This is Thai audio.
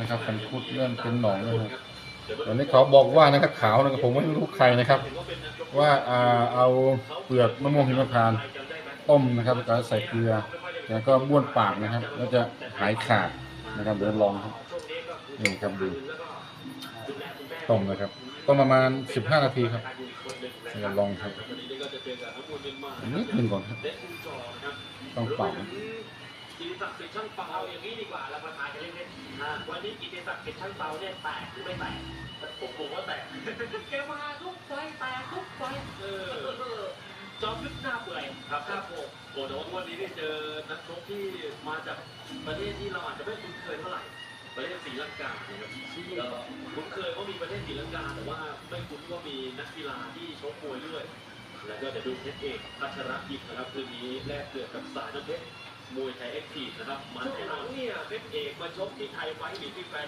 นะครับฟันคุดเริ่มเป็นหนองนะครับตอนนี้เขาบอกว่านะครับขาวนะครับผมไม่รู้ใครนะครับว่าอ่าเอาเปลือกมะม่วงหิมพานต์ต้มนะครับแล้วใส่เกลือแล้วก็บ้วนปากนะครับ แล้วจะหายขาดนะครับเดี๋ยวลองครับนี่ครับดูต้มนะครับต้มประมาณ 15 นาทีครับเดี๋ยวลองครับนิดหนึ่งก่อนครับต้องปาก ติศักดิ์สิทธิ์ช่างเปาเอาอย่างนี้ดีกว่าเรามาทายกันเล่นๆอ่าวันนี้กิติศักดิ์สิทธิ์ช่างเปาเนี่ยแตกหรือไม่แตกผมบอกว่าแตกแกมาทุกไฟแตกทุกไฟเออจอมยุทธหน้าเปื่อยครับหน้าโปกโอ้แต่ว่าวันนี้ได้เจอนักชกที่มาจากประเทศที่เราอาจจะไม่คุ้นเคยเท่าไหร่ประเทศศรีลังกานะครับเอ่อคุ้นเคยว่ามีประเทศศรีลังกา แต่ว่าไม่คุ้นว่ามีนักกีฬาที่ชกมวยด้วย แล้วก็เดี๋ยวดูเพชรเอกพัชรกิจนะครับคืนนี้แลกเปลือกกับสายน้ำเพชร มวยไทยเอ็กซ์ทีนะครับมันแน่นอนเนี่ยเพชรเอกมาชกที่ไทยไฟท์หรือที่แฟน